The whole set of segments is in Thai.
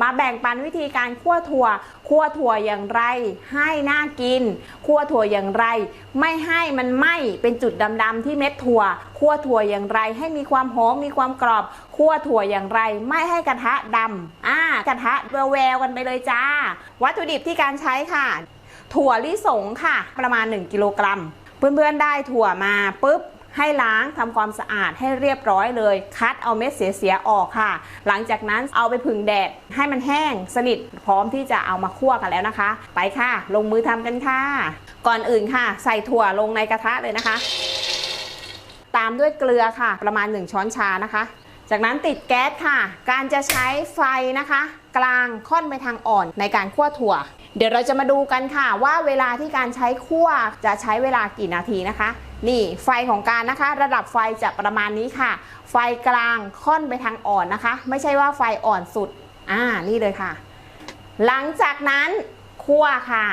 มาแบ่งปันวิธีการคั่วถั่วคั่วถั่วอย่างไร ให้น่ากินคั่วถั่วอย่างไร ไม่ให้มันไหม้เป็นจุดดำๆที่เม็ดถั่วคั่วถั่วอย่างไร ให้มีความหอมมีความกรอบคั่วถั่วอย่างไร ไม่ให้กระทะดำอ่ากระทะแววๆกันไปเลยจ้า วัตถุดิบที่การใช้ค่ะ ถั่วลิสงค่ะ ประมาณ 1 กิโลกรัมเพื่อนๆได้ถั่วมาปุ๊บ ให้ล้างทำความสะอาดให้เรียบร้อยเลย คัดเอาเม็ดเสียๆออกค่ะ หลังจากนั้นเอาไปผึ่งแดดให้มันแห้งสนิทพร้อมที่จะเอามาคั่วกันแล้วนะคะ ไปค่ะ ลงมือทำกันค่ะ ก่อนอื่นค่ะ ใส่ถั่วลงในกระทะเลยนะคะ ตามด้วยเกลือค่ะ ประมาณ 1 ช้อนชานะคะ จากนั้นติดแก๊สค่ะ การจะใช้ไฟนะคะ กลางค่อนไปทางอ่อนในการคั่วถั่ว เดี๋ยวเราจะมาดูกันค่ะว่าเวลาที่การใช้คั่วจะใช้เวลากี่นาทีนะคะ นี่ไฟของการนะคะ ระดับไฟจะประมาณนี้ค่ะ ไฟกลางค่อนไปทางอ่อนนะคะ ไม่ใช่ว่าไฟอ่อนสุดอ่านี่เลยค่ะ หลังจากนั้นคั่วค่ะ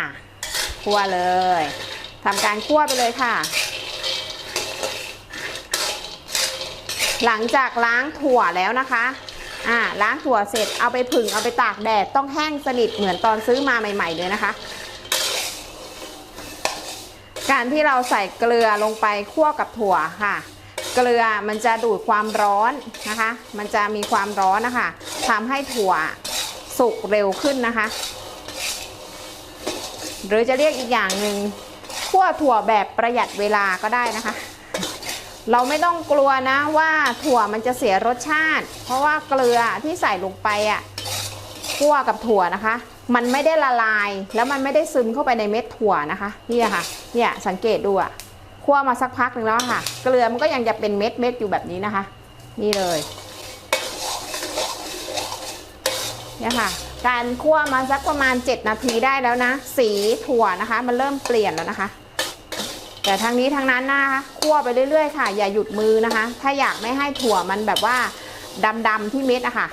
คั่วเลยทำการคั่วไปเลยค่ะ หลังจากล้างถั่วแล้วนะคะ อ่าล้างถั่วเสร็จเอาไปผึ่งเอาไปตากแดดต้องแห้งสนิทเหมือนตอนซื้อมาใหม่ ๆ เลยนะคะ การที่เราใส่เกลือลงไปคั่วกับถั่วค่ะ เกลือมันจะดูดความร้อนนะคะ มันจะมีความร้อนนะคะทำให้ถั่วสุกเร็วขึ้นนะคะ หรือจะเรียกอีกอย่างหนึ่งคั่วถั่วแบบประหยัดเวลาก็ได้นะคะ เราไม่ต้องกลัวนะว่าถั่วมันจะเสียรสชาติ เพราะว่าเกลือที่ใส่ลงไปอะคั่วกับถั่วนะคะ มันไม่ได้ละลายแล้วมันไม่ได้ซึมเข้าไปในเม็ดถั่วนะคะนี่ค่ะเนี่ยสังเกตดูอะคั่วมาสักพักหนึ่งแล้วค่ะ เกลือมันก็ยังจะเป็นเม็ดเม็ดอยู่แบบนี้นะคะ นี่เลยเนี่ยค่ะ การคั่วมาสักประมาณ 7 นาทีได้แล้วนะ สีถั่วนะคะ มันเริ่มเปลี่ยนแล้วนะคะ แต่ทั้งนี้ทั้งนั้นนะคะคั่วไปเรื่อยๆค่ะ อย่าหยุดมือนะคะ ถ้าอยากไม่ให้ถั่วมันแบบว่าดำๆที่เม็ดอะค่ะ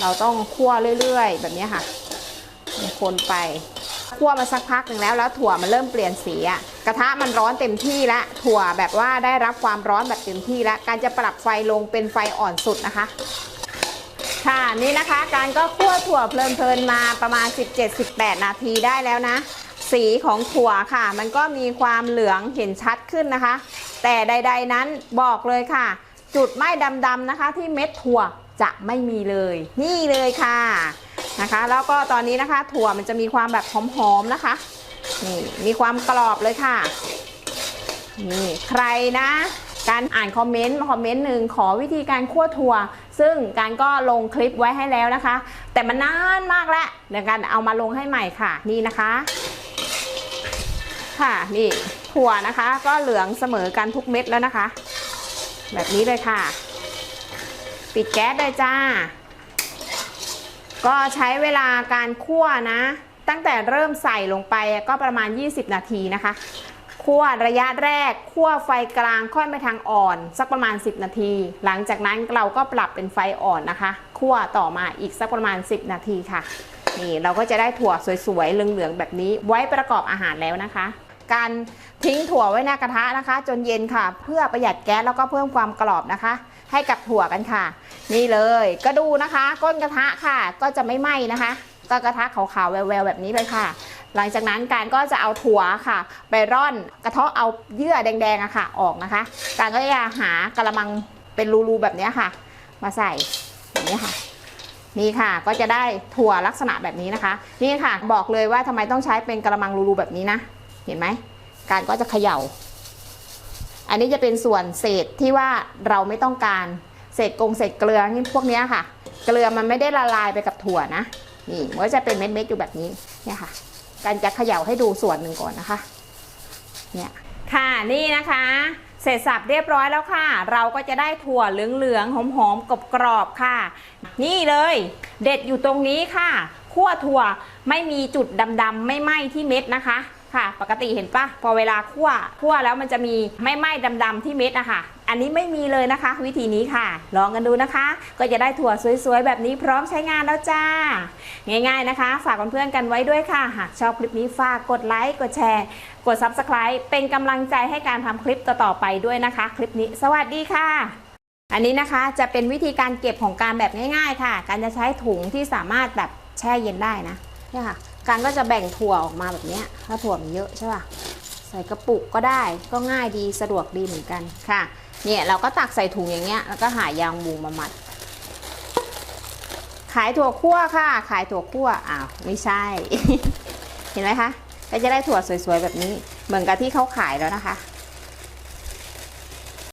เราต้องคั่วเรื่อยๆ แบบนี้ค่ะคนไปคั่วมาสักพักหนึ่งแล้วแล้วถั่วมันเริ่มเปลี่ยนสีอะกระทะมันร้อนเต็มที่แล้วถั่วแบบว่าได้รับความร้อนแบบเต็มที่แล้วการจะปรับไฟลงเป็นไฟอ่อนสุดนะคะ ค่ะนี่นะคะ การก็คั่วถั่วเพลินๆมาประมาณ 17-18 นาทีได้แล้วนะ สีของถั่วค่ะ มันก็มีความเหลืองเห็นชัดขึ้นนะคะ แต่ใด ๆ นั้นบอกเลยค่ะ จุดไหม้ดำๆนะคะ ที่เม็ดถั่วจะไม่มีเลย นี่เลยค่ะนะคะ แล้วก็ตอนนี้นะคะ ถั่วมันจะมีความแบบหอมๆนะคะนี่มีความกรอบเลยค่ะนี่ใครนะการอ่านคอมเมนต์คอมเมนต์หนึ่งขอวิธีการคั่วถั่ว ซึ่งการก็ลงคลิปไว้ให้แล้วนะคะ แต่มันนานมากแล้วเดี๋ยวกันเอามาลงให้ใหม่ค่ะนี่นะคะ ค่ะนี่ถั่วนะคะ ก็เหลืองเสมอกันทุกเม็ดแล้วนะคะ แบบนี้เลยค่ะ ปิดแก๊สเลยจ้า ก็ใช้เวลาการคั่วนะ ตั้งแต่เริ่มใส่ลงไปก็ประมาณ 20 นาทีนะคะคั่วระยะแรกคั่วไฟกลางค่อยไปทางอ่อน สักประมาณ 10 นาที หลังจากนั้นเราก็ปรับเป็นไฟอ่อนนะคะคั่วต่อมาอีกสักประมาณ 10 นาทีค่ะ นี่เราก็จะได้ถั่วสวยๆเหลืองๆแบบนี้ไว้ประกอบอาหารแล้วนะคะ การทิ้งถั่วไว้ในกระทะนะคะ จนเย็นค่ะ เพื่อประหยัดแก๊สแล้วก็เพิ่มความกรอบนะคะ ให้กับถั่วกันค่ะ นี่เลยก็ดูนะคะ ก้นกระทะค่ะ ก็จะไม่ไหม้นะคะ ก็กระทะขาวๆแววๆแบบนี้เลยค่ะ หลังจากนั้นการก็จะเอาถั่วค่ะ ไปร่อนกระเทาะเอาเยื่อแดงๆอะค่ะ ออกนะคะ การก็จะหากระมังเป็นรูๆแบบนี้ค่ะ มาใส่แบบนี้ค่ะนี่ค่ะก็จะได้ถั่วลักษณะแบบนี้นะคะ นี่ค่ะบอกเลยว่าทำไมต้องใช้เป็นกระมังรูๆแบบนี้นะ เห็นไหม การก็จะเขย่า อันนี้จะเป็นส่วนเศษที่ว่าเราไม่ต้องการ เศษกงเศษเกลือนี่พวกนี้ค่ะ เกลือมันไม่ได้ละลายไปกับถั่วนะ นี่มันก็จะเป็นเม็ดๆอยู่แบบนี้ เนี่ยค่ะ การจะเขย่าให้ดูส่วนหนึ่งก่อนนะคะ เนี่ย ค่ะ นี่นะคะเสร็จสับเรียบร้อยแล้วค่ะ เราก็จะได้ถั่วเหลืองๆหอมๆกรอบๆค่ะ นี่เลย เด็ดอยู่ตรงนี้ค่ะคั่วถั่วไม่มีจุดดำๆไม่ไหม้ที่เม็ดนะคะ ค่ะ ปกติเห็นปะพอเวลาคั่วคั่วแล้วมันจะมีไม่ไหม้ดำๆที่เม็ดนะคะอันนี้ไม่มีเลยนะคะ วิธีนี้ค่ะ ลองกันดูนะคะ ก็จะได้ถั่วสวยๆ แบบนี้พร้อมใช้งานแล้วจ้า ง่ายๆนะคะ ฝากเพื่อนๆกันไว้ด้วยค่ะ หากชอบคลิปนี้ฝากกดไลค์กดแชร์กด Subscribe เป็นกำลังใจให้การทำคลิปต่อๆไปด้วยนะคะ คลิปนี้ สวัสดีค่ะอันนี้นะคะจะเป็นวิธีการเก็บของการแบบง่าย ๆ ค่ะ การจะใช้ถุงที่สามารถแบบแช่เย็นได้นะเนี่ยค่ะ การก็จะแบ่งถั่วออกมาแบบนี้ถ้าถั่วมันเยอะใช่ป่ะใส่กระปุกก็ได้ก็ง่ายดีสะดวกดีเหมือนกันค่ะเนี่ยเราก็ตักใส่ถุงอย่างเงี้ยแล้วก็หายางมุงมามัด ขายถั่วคั่วค่ะ ขายถั่วคั่วอ้าวไม่ใช่ เห็นไหมคะก็จะได้ถั่วสวยๆแบบนี้ เหมือนกับที่เขาขายแล้วนะคะ